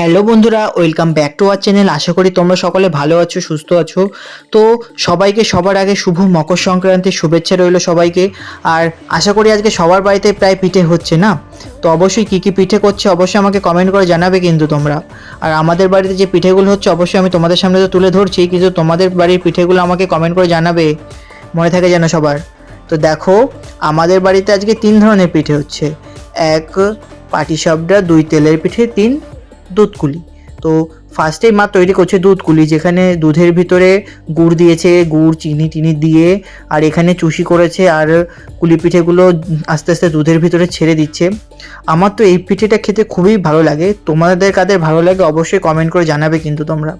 Hello বন্ধুরা welcome back to our channel আশা করি তোমরা সকলে ভালো আছো, সুস্থ আছো। তো সবাইকে সবার আগে শুভ মকর সংক্রান্তির শুভেচ্ছা রইল সবাইকে। আর আশা করি আজকে সবার বাড়িতে প্রায় পিঠে হচ্ছে না? তো অবশ্যই কী কী পিঠে করছে অবশ্যই আমাকে কমেন্ট করে জানাবে কিন্তু তোমরা। আর আমাদের বাড়িতে যে পিঠেগুলো হচ্ছে অবশ্যই আমি তোমাদের সামনে তো তুলে ধরছি, কিন্তু তোমাদের বাড়ির পিঠেগুলো আমাকে কমেন্ট করে জানাবে। মনে থাকে যেন সবার। তো দেখো, আমাদের বাড়িতে আজকে তিন ধরনের পিঠে হচ্ছে। এক, পাটিসাপটা, দুই তেলের পিঠে, তিন দুধকুলি। তো ফার্স্টেই মা তৈরি করছে দুধকুলি, যেখানে দুধের ভিতরে গুড় দিয়েছে, গুড়, চিনি টিনি দিয়ে, আর এখানে চুষি করেছে, আর কুলি পিঠেগুলো আস্তে আস্তে দুধের ভিতরে ছেড়ে দিচ্ছে। আমার তো এই পিঠেটা খেতে খুবই ভালো লাগে। তোমাদের কাদের ভালো লাগে অবশ্যই কমেন্ট করে জানাবে কিন্তু তোমরা।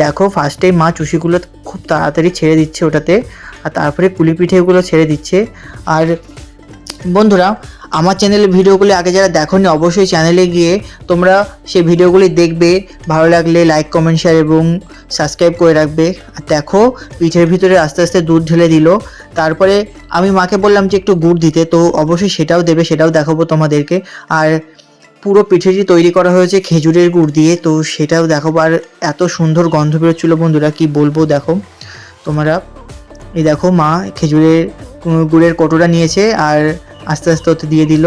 দেখো ফার্স্টেই মা চুষিগুলো খুব তাড়াতাড়ি ছেড়ে দিচ্ছে ওটাতে, আর তারপরে কুলি পিঠেগুলো ছেড়ে দিচ্ছে। আর বন্ধুরা আমার চ্যানেলের ভিডিওগুলি আগে যারা দেখোনি, অবশ্যই চ্যানেলে গিয়ে তোমরা সেই ভিডিওগুলি দেখবে। ভালো লাগলে লাইক কমেন্ট শেয়ার এবং সাবস্ক্রাইব করে রাখবে। আর দেখো, পিঠের ভিতরে আস্তে আস্তে দুধ ঢেলে দিল। তারপরে আমি মাকে বললাম যে একটু গুড় দিতে, তো অবশ্যই সেটাও দেবে, সেটাও দেখাবো তোমাদেরকে। আর পুরো পিঠেটি তৈরি করা হয়েছে খেজুরের গুড় দিয়ে, তো সেটাও দেখাবো। আর এত সুন্দর গন্ধ বেরোচ্ছিলো বন্ধুরা, কি বলব দেখো। তোমরা, এই দেখো মা খেজুরের গুড়ের কটোটা নিয়েছে, আর আস্তে আস্তে ওতে দিয়ে দিল।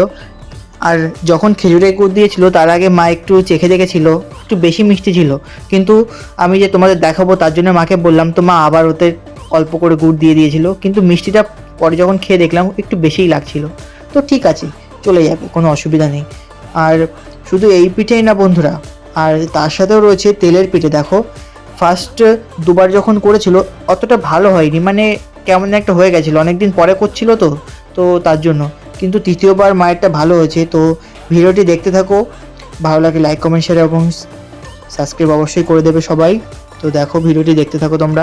আর যখন খেজুরের গুড় দিয়েছিল, তার আগে মা একটু চেখে দেখেছিল, একটু বেশি মিষ্টি ছিল। কিন্তু আমি যে তোমাদের দেখাবো, তার জন্য মাকে বললাম, তো মা আবার ওতে অল্প করে গুড় দিয়ে দিয়েছিল। কিন্তু মিষ্টিটা পরে যখন খেয়ে দেখলাম, একটু বেশিই লাগছিল। তো ঠিক আছে, চলে যাবে কোনো অসুবিধা নেই। আর শুধু এই পিঠেই না বন্ধুরা, আর তার সাথেও রয়েছে তেলের পিঠে, দেখো। ফার্স্ট দুবার যখন করেছিল, অতটা ভালো হয়নি মানে কেমন একটা হয়ে গেছিল, অনেকদিন পরে করছিল তো তো তার জন্য। কিন্তু তৃতীয়বার মায়েরটা ভালো হয়েছে, তো ভিডিওটি দেখতে থাকো। ভালো লাগে লাইক কমেন্ট শেয়ার এবং সাবস্ক্রাইব অবশ্যই করে দেবে সবাই। তো দেখো, ভিডিওটি দেখতে থাকো তোমরা।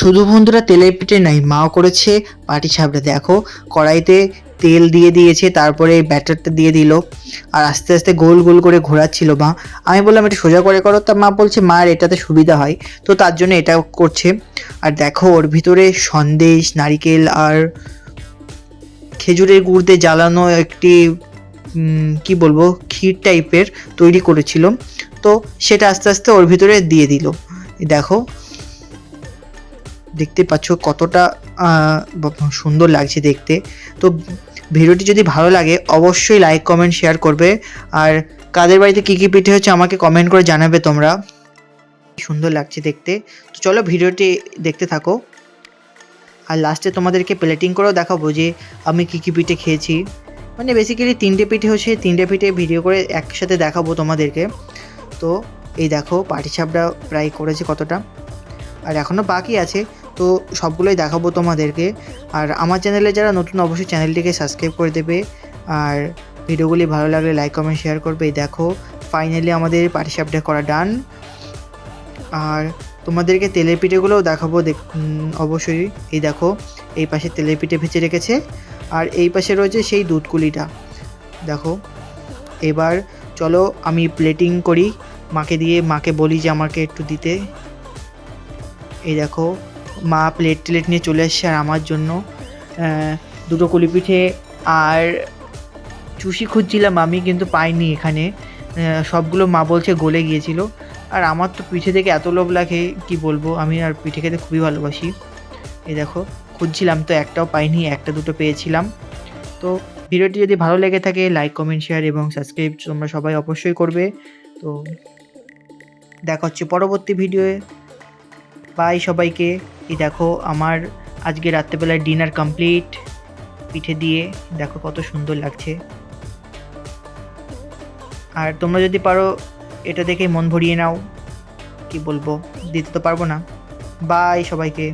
শুধু বন্ধুরা তেলের পিঠে নাই মাও করেছে। পাটি সাপটা দেখো, কড়াইতে তেল দিয়ে দিয়েছে, তারপরে ব্যাটারটা দিয়ে দিল। আর আস্তে আস্তে গোল গোল করে ঘোরাচ্ছিল মা। আমি বললাম এটা সোজা করে করো। তা মা বলছে মার এটাতে সুবিধা হয়। তো তার জন্য এটা করছে। আর দেখো, ওর ভিতরে সন্দেশ, নারিকেল আর খেজুরের গুড় দিয়ে জ্বালানো একটি কি বলব, ক্ষীর টাইপের তৈরি করেছিল। তো সেটা আস্তে আস্তে ওর ভিতরে দিয়ে দিল। দেখো দেখতে পাচ্ছ কতটা সুন্দর লাগছে দেখতে। তো ভিডিওটি যদি ভালো লাগে, অবশ্যই লাইক কমেন্ট শেয়ার করবে। আর কাদের বাড়িতে কী কী পিঠে হচ্ছে আমাকে কমেন্ট করে জানাবে তোমরা। সুন্দর লাগছে দেখতে। তো চলো ভিডিওটি দেখতে থাকো। আর লাস্টে তোমাদেরকে প্লেটিং করেও দেখাবো যে আমি কী কী পিঠে খেয়েছি। মানে বেসিক্যালি তিনটে পিঠে হচ্ছে তিনটে পিঠে ভিডিও করে একসাথে দেখাবো তোমাদেরকে। তো এই দেখো, পাটিসাপটা প্রায় করেছে কতটা। আর এখনও বাকি আছে। তো সবগুলোই দেখাবো তোমাদেরকে। আর আমার চ্যানেলে যারা নতুন, অবশ্যই চ্যানেলটিকে সাবস্ক্রাইব করে দেবে। আর ভিডিওগুলি ভালো লাগলে লাইক কমেন্ট শেয়ার করবে। দেখো ফাইনালি আমাদের পাটিসাপটা করা ডান আর তোমাদেরকে তেলের পিঠেগুলোও দেখাবো দেখ অবশ্যই। এই দেখো, এই পাশে তেলের পিঠে ভেজে রেখেছে। আর এই পাশে রয়েছে সেই দুধকুলিটা। দেখো, এবার চলো আমি প্লেটিং করি। মাকে দিয়ে, মাকে বলি যে আমাকে একটু দিতে। এই দেখো মা প্লেট টেলেট নিয়ে চলে এসছে আর আমার জন্য দুটো কুলি পিঠে আর চুষি খুঁজছিলাম, আমি কিন্তু পাইনি এখানে সবগুলো মা বলছে গলে গিয়েছিল। আর আমার তো পিঠে থেকে এত লোভ লাগে, কি বলব, আমি আর পিঠে খেতে খুবই ভালোবাসি। এই দেখো, খুঁজছিলাম তো একটাও পাইনি, একটা দুটো পেয়েছিলাম। তো ভিডিওটি যদি ভালো লেগে থাকে লাইক কমেন্ট শেয়ার এবং সাবস্ক্রাইব তোমরা সবাই অবশ্যই করবে। তো দেখা হচ্ছে পরবর্তী ভিডিওয়ে বাই সবাইকে। এই দেখো আমার আজকে রাত্রেবেলায় ডিনার কমপ্লিট। পিঠে দিয়ে দেখো কত সুন্দর লাগছে। আর তোমরা যদি পারো এটা দেখে মন ভরিয়ে নাও। কি বলব? দিতে তো পারব না। বাই সবাইকে।